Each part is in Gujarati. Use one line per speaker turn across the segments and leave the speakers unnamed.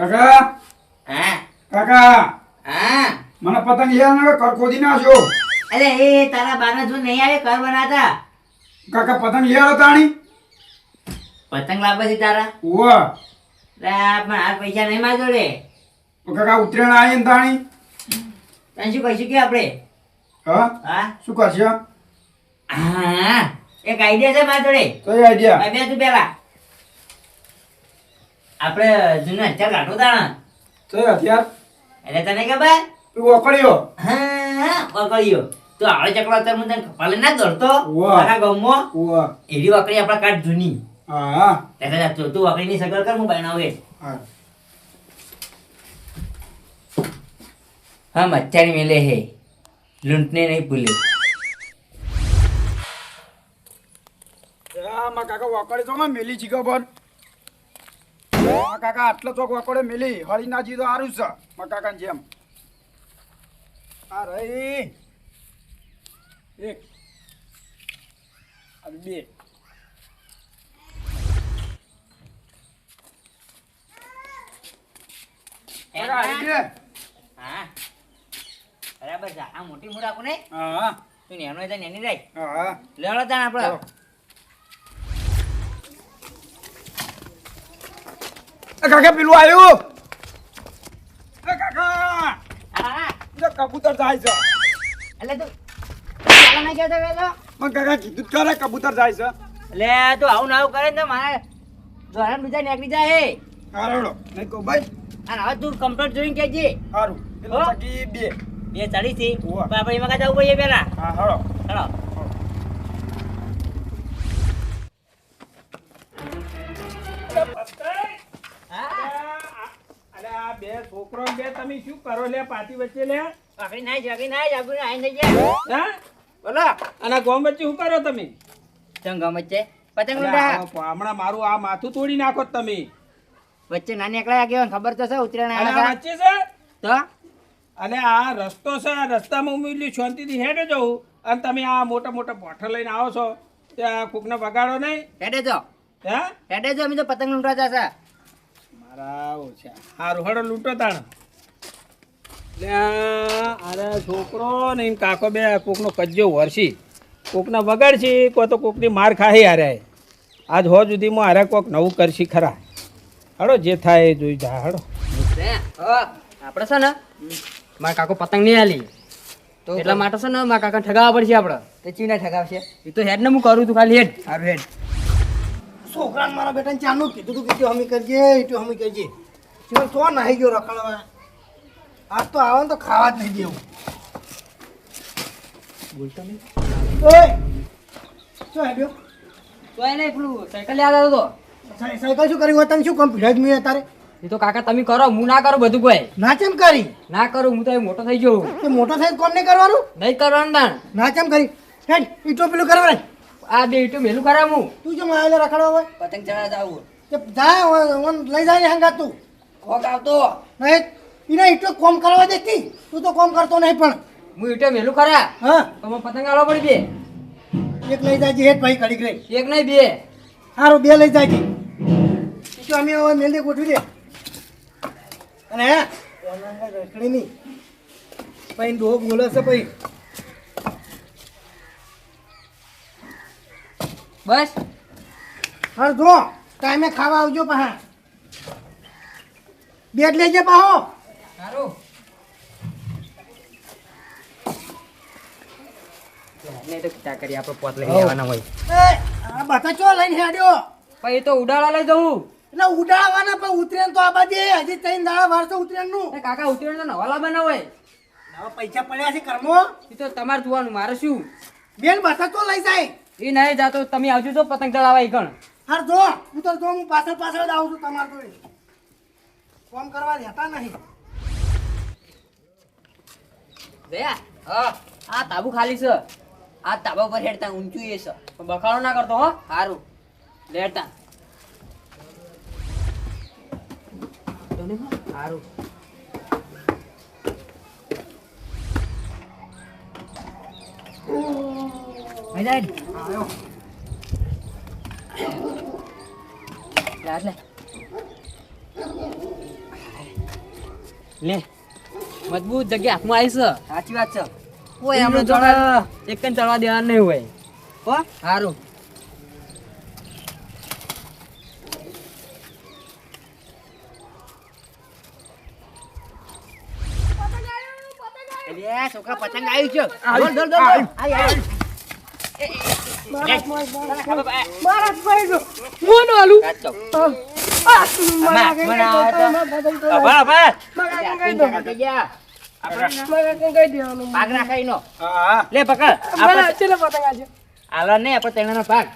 કાકા?
હા.
કાકા?
હા.
મને પતંગ યાર ના કર ખોદી નાખજો.
અરે એ તારા બાના જો નહીં આવે કર બનાતા
કાકા પતંગ યાર તાણી.
પતંગ લાવવા છે તારા?
ઓવા
લે પણ હાલ પૈસા નહીં માર રે
કાકા ઉતરેણ આવી ને તાણી.
તને શું કહીશું કે આપણે?
હા?
હા.
શું કરશે?
હા. એક આઈડિયા છે મારા જોડે.
કઈ આઈડિયા
બે તું પેલા આપણે જૂનું હથિયાર કાઢો તાણા
તો હથિયાર
એટલે તને ખબર?
ઓકળ્યો
હા ઓકળ્યો તો આવડે ચકલો અત્યારે હું તને કપાલે ના દોડતો આખા
ગામો
એવી વાકડી આપણા કાઢ જૂની.
હા.
એટલે તું તું વાકડીની સગર કર હું બનાવે
હા.
મચ્છાની મેલે હે. લૂંટને
નહીં ભૂલે. કાકા વાકડી તો મેલી જીગા પણ કાકા આટલો ચોક વકડે મિલી. હળી ના તો સારું છે માં કાકા જેમ. આ રહી. એક. આ બે.
બરાબર છે. આ મોટી આપું નહીં?
હા.
તું નેનો નેની રાખ લેવડો તાણ આપણે
ચાલો. એ કાકા પેલું આવ્યું એ કાકા કબૂતર જાય છે
એટલે તું ચાલો નહીં કહેતો કે તો
મને કાકા કીધું જ ખરા કબૂતર જાય છે
એટલે તું આવું ને આવું કરે ને તો મારે ધોરણ બીજા નીકળી જાય હે
હારોડો નહીં કહું ભાઈ
અને હવે તું કમ્પ્લીટ જોઈને કહેજે
સારું પેલો બે
બે ચડી થી. પણ આપણે એમાં કાંઈ જવું પડે પેલા
હા હળો
ચલો
છોકરો ને બે તમે શું કરો લે પાટી વચ્ચે લે?
પકડી ના જગી નાય જાગું આઈ થઈ જાય.
હા?
બોલો.
અને આ ગોમ વચ્ચે શું કરો તમે?
ચમ વચ્ચે? પતંગ
ઉડા હમણાં મારું આ માથું તોડી નાખો તમે.
વચ્ચે નાની એકલા ગયો ખબર તો છે ઉતરેણ
આ વચ્ચે છે?
તો?
અને આ રસ્તો છે આ રસ્તામાં હું એટલી શાંતિથી હેડે જવું અને તમે આ મોટા મોટા પોઠર લઈને આવો છો. ત્યાં કૂકને વગાડો નહીં.
હેડે જો.
હે?
હેડે જો અમે તો પતંગ લૂંટવા જશે.
મારા ઓછા હારું હડો લૂંટો તાણ. અરે છોકરો ને કાકો બે કોકનો કજ્જો વરસી. કોકને વગાડશી કો તો કોકની માર ખાહી હારે. આજ હો સુધીમાં હારે કોક નવું કરશી ખરા. હડો જે થાય એ જોઈ જા હડો.
આપણે છે ને મારા કાકો પતંગ નહીં આલી એટલા માટે છે ને મારા કાકા ઠગાવવા પડશે આપણે.
તે ચીને ઠગાવશે?
એ તો હેડ ને હું કરું તું ખાલી હેડ.
સારું હેડ.
છોકરાને મારા બેટાને ચાનું કીધું તું કે હમી કરજે એટલું હમી કરજે જીવન તો નાહી ગયો રખડવા. આજ તો આવે ને તો ખાવા જ નહીં દેવું. ઓય! શું હેડ્યો?
તો એને પેલું સાયકલ યાદ આવ્યો
સાઈ- સાયકલ શું કરી હોય તને શું કામ મેં તારે
એ તો કાકા તમે કરો હું ના કરું બધું કોઈ.
ના ચેમ કરી?
ના કરું હું તો એ મોટો થઈ ગયો.
મોટો થઈ કોમ નહીં કરવાનું?
નહીં કરવાનું
ના ચેમ કરી? હેડ ઈટો પેલું કરવા
આ દે તો મેલું ખરા હું.
તું જો આવેલો રખડવા હોય.
પતંગ ચડાવતા આવું.
કે જા ઓન- લઈ જાય હંગા તું.
કોક આવતો.
નહીં એને એટલો કોમ કરવા દેતી. તું તો કોમ કરતો નહીં પણ.
હું ઈટો મેલું ખરા
હા.
તો પતંગ આલો પડી
એક લઈ જાય હેડ ભાઈ ઘડીક રહી
એક નહીં બે.
સારું બે લઈ જાય તો અમે હવે મેલી ગોઠવી દે. અને હે રખડી નહીં પછી ડોહ બોલે છે પછી
બસ.
હા જો ટાઈમે ખાવા આવજો પાહા. બેટ લેજે પાહો.
સારું. નહીં તો કિતા કરી આપણે પોત લઈ લેવાના હોય.
એ આ બધા ચો લઈને હેડ્યો?
પણ તો ઉડાળા લઈ જવું.
એટલે ઉડાડવાના પણ ઉતરેન તો આ બાજુ હજી ત્રણ દાડા વારસો છે ઉતરેનનું
એ કાકા ઉતરેણ તો નવાલા લાવવાના
નવા પૈસા પડ્યા છે કર્મો.
એ તો તમારે જોવાનું મારે શું?
બેન બતા ચો લઈ જાય?
એ નહીં જાતો તમે આવજો તો પતંગ ચડાવવા ઈ ગણ.
હાર જો હું તો જો હું પાછળ પાછળ જ આવું છું તમાર તો કોમ કરવા રહેતા નહીં.
જયા હા આ તાબુ ખાલી છે.
આ તાબા પર હેડતા ઊંચું એ છે.
પણ બખાડો ના કરતો હો.
સારું લેડતા. સારું મજા આવી લે આટલે
લે મજબૂત જગ્યા હાથમાં આવી છે
સાચી વાત છે
ઓય આપણે જોડા એક જ ચડવા દેવાનું નહીં હોય
હો
સારું
છોકરા પતંગ આવ્યું છે નો
હા. હા
લે પકડ. આપણે આલો ને આપણે તેનો ભાગ.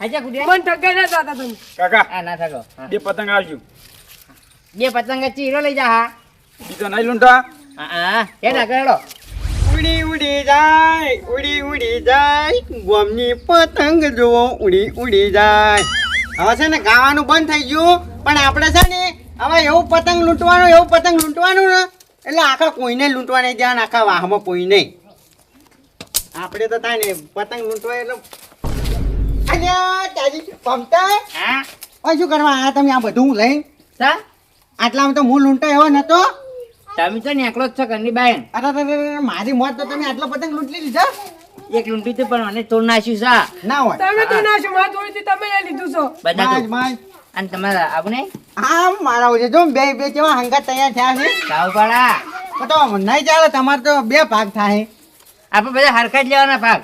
હાજા ગુડિયા
કાકા.
આ ના થાકો. હા.
બે પતંગ આવજો.
બે પતંગ ચીરો લઈ જા હા.
બીજો નહીં લૂંટા.
હા હા. એ ના કરેલો
ઉડી ઉડી જાય ઉડી ઉડી જાય. ગોમની પતંગ જુઓ ઉડી ઉડી જાય. હવે છે ને ગાવાનું બંધ થઈ ગયું પણ આપણે છે ને હવે એવું પતંગ લૂંટવાનું એવું પતંગ લૂંટવાનું ને એટલે આખા કોઈને લૂંટવા નહીં દેવાનું આખા વાહમાં કોઈ નહીં. આપણે તો થાય ને પતંગ લૂંટવા એટલે તાજી પમતા
હા.
શું કરવા આ તમે આ બધું લઈને?
સા
આટલામાં તો હું લૂંટો એવો નતો.
તમે તો એકલો જ છો ઘરની બાયન
અરે અરે, મારી મોત તો તમે આટલો પતંગ લૂંટી લીધા?
એક લૂંટી તો પણ મને તોડ નાખ્યું સા
ના હોય.
તમે તો ના છો થોડી તમે લઈ લીધું છો.
બધા
માજ,
તો
માજ.
અને તમારા આવું નહીં
હા મારા ઓછે જો બે બે કેવા હંગા તૈયાર થયા છે.
સાવ પાડા
તો તો નહીં ચાલે તમારે તો બે ભાગ થાય.
આપણે બધા હરખા જ લેવાના ભાગ.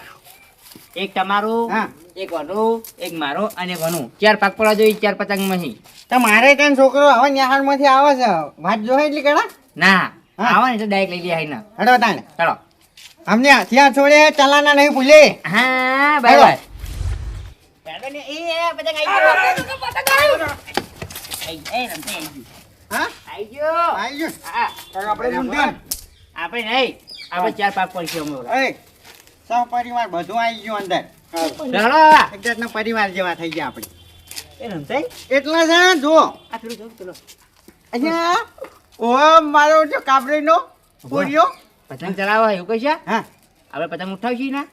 એક તમારું
હા.
એક વનુ એક મારો અને વનુ. ચાર પાક પડવા જોઈએ ચાર પતંગમાંથી
તો મારે ત્યાં છોકરો હવે નિહાળમાંથી આવે છે. વાત જોઈએ એટલી કડા
ના. આવો ને તો ડાયરેક્ટ લઈ લે ના
હડો તાણ
ચલો
અમને ત્યાં છોડે ચલાના નહીં ભૂલે.
હા ભાઈ ચાલો ને, એ, પતંગ ગયો.
આવી ગયું
આપણે
આપણે નહીં આપણે ચાર ભાગ પડશે અમે બધા.
એ બધું આવી ગયું અંદર.
ચાલો
એક જાતના પરિવાર જેવા થઈ ગયા આપણે.
એ
એટલા જણા જો
આ પેલું જો, પેલો.
અહીંયા. ઓ મારો જો કાબરીનો પૂર્યો
પતંગ ચલાવવા એવું કઈ છે?
હા.
આપણે પતંગ ઉઠાવશી ના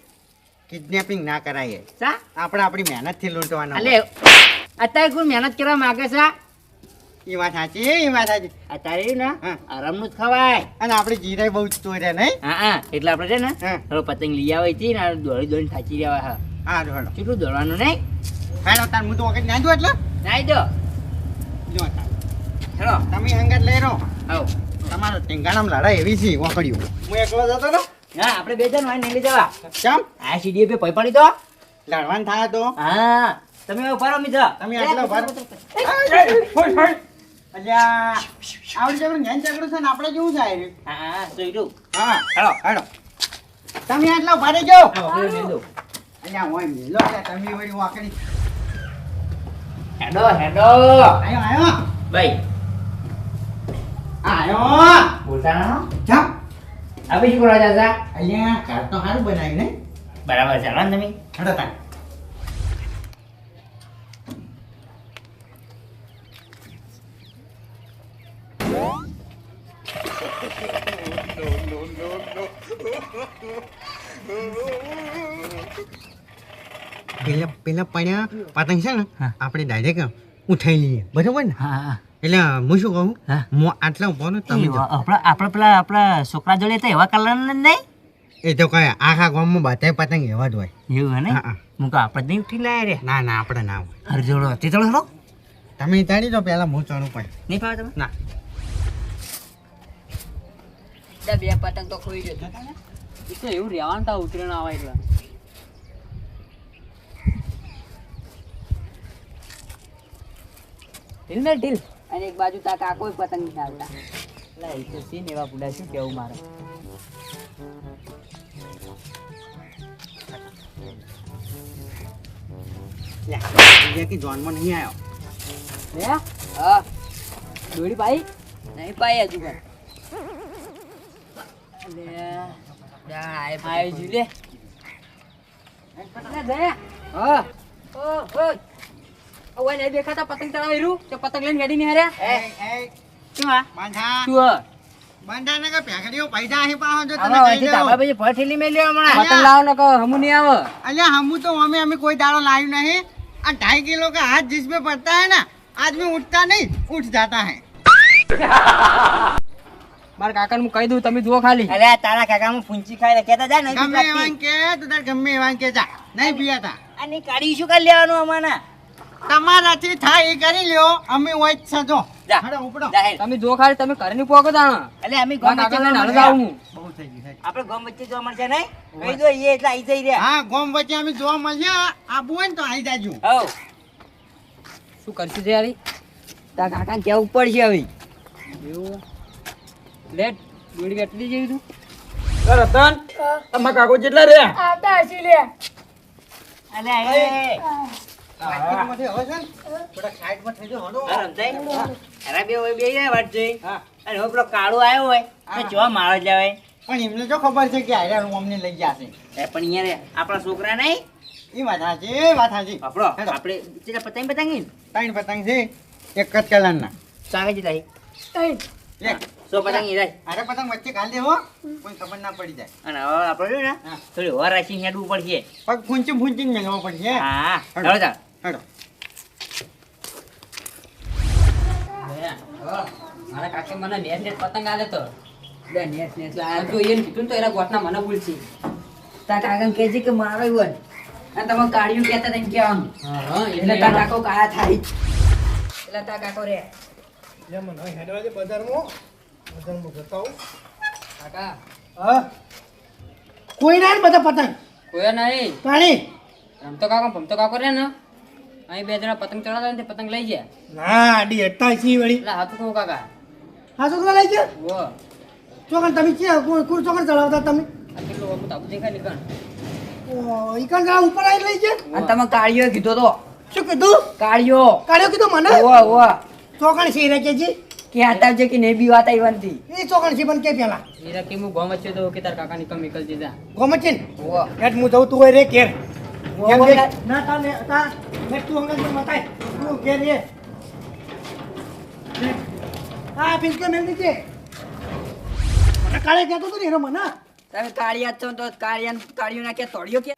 કિડનેપિંગ ના કરાય
સા
આપણે આપણી મહેનતથી લૂંટવાના
અલે અત્યારે કોઈ મહેનત કરવા માંગે છે?
એ વાત સાચી એ વાત સાચી.
અત્યારે ને?
આરામ
આરામનું જ ખવાય.
અને આપણે જીરાય બહુ જ ચોર્યા નહીં
હા હા એટલે આપણે છે ને
હા.
પતંગ લઈ આવે છે ને દોડી દોડી થાચી રહ્યા હા
હા હેડો
કેટલું દોડવાનું નહીં
હેડો તાર હું તો વખત ના એટલે?
નાઈ દો.
જો.
હેલો
તમે હંગત લઈ રહો.
આવો.
તમારો ટીંગાણામાં લડાઈ એવી છે વખડ્યું હું એકલો જતો તો
ના? આપણે બે જણ હોય લઈ જવા.
ચમ?
આ સીડીએ પે પડી દો
લડવાનું થાય તો?
હા. તમે ઊભા મિત્ર.
તમે આટલા ઊભા રહો. અલ્યા આવડી જગડું જ્ઞાન જગડું છે ને આપણે જેવું થાય
હા હા જોઈ
હા
હેલો
હેડો. તમે આટલા ઊભા રહેજો.
હવે લઈ દો
અલ્યા હોય મેલો તમે વળી વાકડી
હેડો હેડો.
આયો આયો.
ભાઈ
આયો.
બોલતા
ચમ
હવે શું કરવા જતા
અહીંયા ઘર તો સારું બનાવ્યું ને?
બરાબર ચાલો ને તમે.
હેડો તા પેલા પેલા પડ્યા પતંગ છે ને આપણે ડાયરેક્ટ ઉઠાઈ લઈએ. બરોબર ને?
હા હા.
એટલે હું શું કહું?
હા.
આટલા ઊભો ને તમે.
આપણે આપણે પેલા આપણા છોકરા જોડે તો એવા કલર નહીં?
એ તો કઈ આખા ગામમાં બધાય પતંગ એવા જ હોય.
એવું હોય
હા, હા.
તો આપણે નહીં ઉઠી લાયા રે
ના ના આપણે ના હોય.
હર જોડો તે જોડો હરો.
તમે ચડી દો પેલા હું ચણું પડે
નહીં ફાવે તમે
ના.
બે પતંગ તો ખોઈ ગયો. એ તો એવું રહેવાનું તા ઉતરણ આવે એટલે. ઢીલ ને ઢીલ. અને એક બાજુ તા કાકો પતંગ ચાલતા આવતા લા એ તો સીન એવા પુડા શું કેવું મારે?
કે જોનમાં નહીં આવ્યો
હે? હા. દોડી પાઈ? નહીં પાઈ હજુ પણ. આય જુ લે હા. ઓ. ઓય નહીં દેખાતા પતંગ ચડાવી રહ્યું તે પતંગ લઈને ગાડી નહીં હાર્યા
એ એ
શું આ
બાંધા
શું હે?
બાંધા ને કે ભેગડીઓ પૈસા અહીં પાહો જો
હવે
તમે કહી
અહીંથી
દો
ધાબા પછી ભર ઠેલી મેલ્યો હમણાં
પતંગ લાવો ને કહો હમું નહીં આવે
અલ્યા હમું તો અમે અમે કોઈ દાડો લાવ્યું નહીં આ ढाई किलो का हाथ जिसमें पड़ता है ना आदमी उठता नहीं उठ जाता है
મારા કાકાને હું કહી દઉં તમે જુઓ ખાલી
અરે આ તારા કાકા હું ફૂંચી ખાઈ કેતા જાય નહીં
ગમે એવાન કે તો તાર ગમે એવાન કે જા નહીં પીયાતા
આની કાઢી શું કરી લેવાનું અમાના
તમારાથી થાય એ કરી લ્યો. અમે હોય જ છે જો.
જા. જા.
તમે જુઓ ખાલી તમે ઘરે ની પોકો તાણો
એટલે અમે ગામ વચ્ચે જોવા મળશે.
હું.
બહુ થઈ ગયું
આપણે ગામ વચ્ચે જોવા મળશે નહીં? કહી દો એ એટલે આવી જઈ રહ્યા.
હા ગોમ વચ્ચે અમે જોવા મળ્યા. આબુ હોય ને તો આવી જાજો.
હવ.
શું કરશું છે યારી
તારા કાકાને કેવું પડશે હવે.
એવું? લેટ બીડી કેટલી જેવી તું.
રતન તમારા કાકો જેટલા રહ્યા?
આવતા હશી લે
અલે
ને?
કાળો આવ્યો હોય જોવા મારો જ આવે
પણ એમને ખબર છે કે આયરા રૂમ અમને લઈ જશે
પણ અહીંયા આપણા છોકરા નહીં?
એ વાત સાચી વાત સાચી.
આપણો આપણે કેટલા પતંગ પતંગી?
ત્રણ પતંગ છે એક જ કલરના.
ચાવે જ રહી
તઈ
સો પતંગ ઈ રહી
અરે પતંગ વચ્ચે ખાલી દેવો કોઈ ખબર ના પડી જાય.
અને હવે આપણે ને થોડી વાર રાખી હેડવું પડશે.
પગ ફૂંચી ને મેળવવો પડશે.
હા. ચાલ.
હેડો.
મારા કાકી મને નેટ નેટ પતંગ આલે તો. બે નેટ નેટ આ તો એને કીધું તો એના ગોટના મને બોલસી
તા કાકા કેજી કે મારો ઈવન અને તમે કાઢ્યું કહેતા તેમ કહેવાનું
હા હા
એટલે તા કાકો કાયા થાય. એટલે તા કાકો રે.
મને કાકા.
કોઈ ના બધા પતંગ?
કોઈ નહીં.
પાણી
રમતો કાકો ભમતો કાકો રે ને. અહીં બે જણા પતંગ ચડાવતા ને તે પતંગ લઈ ગયા
ના આડી હટતા છી વળી.
એટલે હાથું કહું કાકા.
હા છોકરા લઈ ગયા?
વો
ચોકન તમે ક્યાં? કુર ચોકન ચડાવતા તમે?
આ કેટલું અમુક તાપુ દેખાય નીકળ
ઈકન જરા ઉપર આવી લઈ ગયા?
અને તમે કાળિયો કીધો તો.
શું કીધું?
કાળિયો.
કાળિયો કીધું મને?
ઓવા ઓવા
ચોકણ છે રે કેજી?
કે આતા છે કે નેબી બી વાત આવી બનતી
એ ચોકણ છે પણ કે પેલા?
હીરા કે હું ગોમચ્યો વચ્ચે તો કે તાર કાકા નીકળ નીકળ જતા
ગોમત છે ને?
ઓવા
હેઠ હું જઉં તું હોય રે કેર
વો,
કેમ
Nata,
કે-
લા-
ના તા ને તા હેઠ તું અંગત મને મતાય તું ઘેર રે હા પિંકે મેલ દીજે મને કાલે કહેતો તો ને હેરો મને
તમે કાળિયા છો તો કાળિયા કાળિયો ના કે તોડિયો કે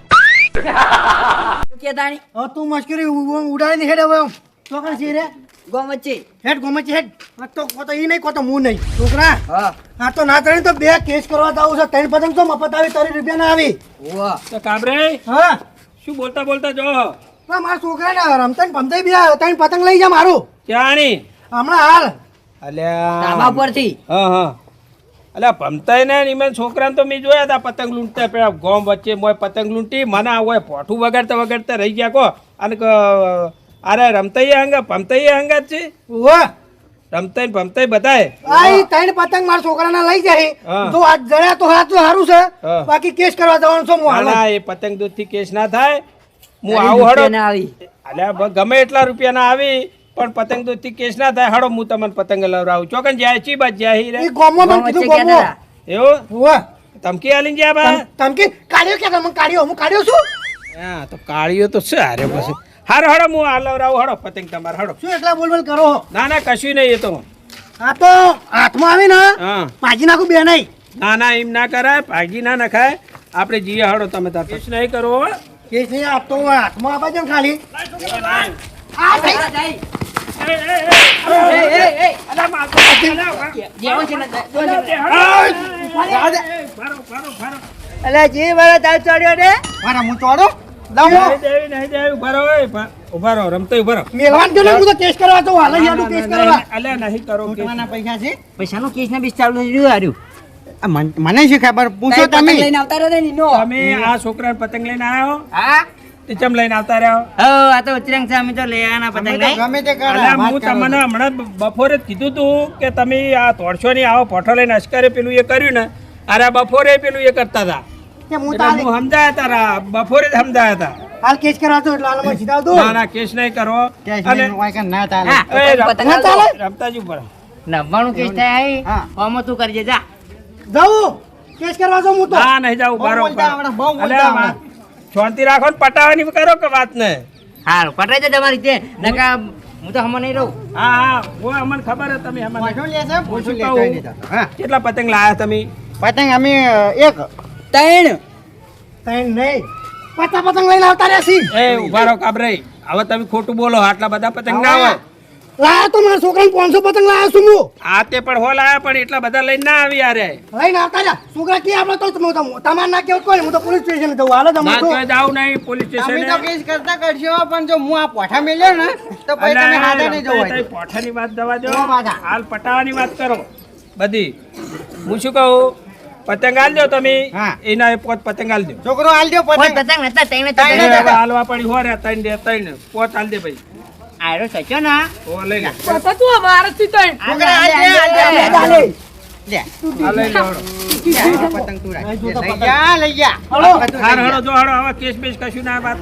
કે તાણી
હવે તું મસ્કરી ઉડાડી ને હેડ હવે આમ. ચોકણ છે રે
ગોમચી
હેડ ગોમત છે હેડ આ તો કોતો ઈ નહીં કો તો હું નહીં છોકરા
હા
આ તો ના ત્રણ તો બે કેસ કરવા જાવ છે ત્રણ પતંગ તો મફત આવી તારી રૂપિયા ના આવી
વાહ
તો કાબરે
હા
શું બોલતા બોલતા જો?
ના, મારા છોકરાને રમતા ને પમતાઈ બી ત્રણ પતંગ લઈ જા મારું.
ક્યાંની?
હમણાં હાલ.
ધાબા
અલ્યા
પરથી.
હા હા. અલ્યા ભમતાય ને ઈમેન છોકરાને તો મેં જોયા હતા પતંગ લૂંટતા પેલા ગોમ વચ્ચે મોય પતંગ લૂંટી મને આ હોય પોઠું વગાડતા વગાડતા રહી ગયા કો. અને અરે રમતાઈ હંગા ભમતાઈ હંગા જ છે?
વાહ
રમતાઈ ને ભમતાઈ બધાય
આ ત્રણ પતંગ મારા છોકરાના લઈ જાય. તો જણ્યા તો હાથ સારું છે. બાકી કેસ કરવા જવાનું છું હું
ના, એ પતંગ દૂધથી કેસ ના થાય. હું આવું હડો.
ના આવી
અલ્યા ગમે એટલા રૂપિયા ના આવી પણ પતંગ દૂધથી કેસ ના થાય. હડો હું તમને પતંગ લવડાવું. ચોકન જાય ચી બાજ જાય રે.
ગોમો ગોમમાં
ગોમ.
મને કીધું
કહેતા
એવું?
વાહ.
ધમકી આલીને ગયા બા?
તમ- તમકી કાઢ્યો કે તમે? કાઢ્યો? હું કાઢ્યો છું?
હા તો કાઢ્યો તો છે. અરે પછી હારો હડો હું આ રાવ હડો પતંગ તમારે હડો
શું એકલા બોલ બોલ કરો
ના ના કશું નહીં એ તો.
આ તો હાથમાં આવી ને
હા.
પાજી નાખું બે નહીં.
ના ના એમ ના કરાય પાજી ના નખાય. આપણે જીએ હડો તમે તાર કેસ નહીં કરો.
કેસ નહીં આ તો હાથમાં આપા છે ખાલી. આ થઈ.
અલા, માથું. અલા,
જે વાળા તાર ચડ્યો ને
મારા હું ચોડો? હું. મન- શું ખબર? પૂછો
પતંગ
તમે.
લઈને આવતા રહ્યા
તમે આ છોકરા પતંગ લઈને આવ્યો
હા?
ચમ લઈને આવતા રહ્યો
હવ આ તો ઉતરંગ છે અમે તો લઈ પતંગ
તો ગમે તે કરો,
હું તમને હમણાં બપોરે કીધું તું કે તમે આ તોડશો નહીં આવો પોઠો લઈને અશ્કરે પેલું એ કર્યું ને. અરે આ બપોરે પેલું એ કરતા હતા.
કે હું તો
હું સમજાયા તારા બપોરે જ સમજાયા હતા
હાલ કેસ કરવા તો એટલે હાલમાં સીધા દો
ના ના કેસ નહીં કરો. અને
નહીં કે ના ચાલે.
હા
એ રમ-
પતંગ
ના ચાલે?
રમતાજી ઉપર.
નવ્વાણું કેસ થાય.
હા.
આમાં તું કરજે જા.
જાઉં. કેસ કરવા જાઉં હું તો.
ના નહીં જાવું
બહુ
બરો
બોલતા આવડે, બહુ બોલતા
અલ્યા
આવડે.
વાત- શાંતિ રાખો ને પટાવાની કરો કે વાત ને?
હારું પટાઈ દે તમારી નકા હું તો હમણાં નહીં રહું.
હા હા હું અમને ખબર તમે
છે,
હું શું
પાછું
કહું?
લેતા નહીં થતા. હા.
કેટલા પતંગ લાયા તમે?
પતંગ અમે એક.
ત્રણ.
ત્રણ નહીં. પતા પતંગ લઈને આવતા રહેશી
એ ઊભા રહો કાબરે. હવે તમે ખોટું બોલો આટલા બધા પતંગ ના હોય.
લાયા તો મારા છોકરાને પાંચસો પતંગ લાયા છું હું.
આ તે પણ હોલ લાયા પણ એટલા બધા લઈને ના આવી યારે
લઈને આવતા રહ્યા. છોકરા કે આપણે તો તમે તમારે ના કેવું કોઈ હું તો પોલીસ સ્ટેશન જવું હાલો તમે
ના
તો
જાવ નહીં પોલીસ
તમે
સ્ટેશન.
તો કેસ કરતા કરશો પણ જો હું આ પોઠા મેલ્યો ને તો પછી તમે હાથે નહીં જવું
પોઠાની વાત દવા દો.
જો
હાલ પટાવાની વાત કરો. બધી. હું શું કહું? પતંગ આલજો તમે. એના એ પોત પતંગ આલજો.
છોકરો
આલજો
પતંગ.
પતંગ નતા તઈને
તઈને
હાલવા પડી હોરે દે ત્રણ પોત આલ દે ભાઈ.
આયરો સચ્યો ના.
ઓ લઈ લે.
પતા તું અમારે થી તો
છોકરા દે.
ચાલે
લે,
આલે લે
પતંગ તું રાખ. લઈ જા લઈ જા.
હળો.
હાર હળો
જો.
હળો હવે કેસ બેસ કશું ના વાત.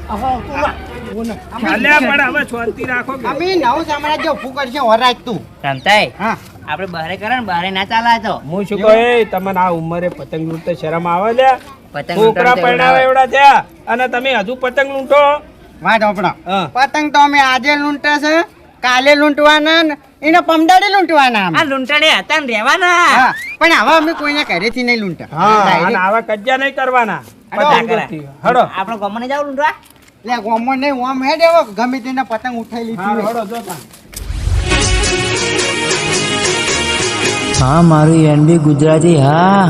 ચાલ્યા પણ હવે શાંતિ રાખો
અમે નવું સામ્રાજ્ય ઊભું કરશે વરાજ તું.
રમતાય
હા.
આપણે બહારે કરે ને બહારે ના ચાલે તો.
હું શું કહું તમને આ ઉંમરે પતંગ લૂંટતે શરમ આવે લે
પતંગ
છોકરા
તો
પરણાવે એવડા થયા અને તમે હજુ પતંગ લૂંટો?
વાત આપણા પતંગ તો અમે આજે લૂંટા છે કાલે લૂંટવાના ને એને પમદાડે લૂંટવાના અમે.
આ લૂંટાડે હતા ને રહેવાના.
પણ હવે અમે કોઈને ઘરેથી નહીં લૂંટા
હા અને આવા કજ્જા નહીં કરવાના.
હડો, આપણો ગમો જાવ લૂંટવા?
લે ગોમો નહીં ઓમ હે દેવો ગમે તેને પતંગ ઉઠાઈ લીધી.
હા મારું એનબી ગુજરાતી હા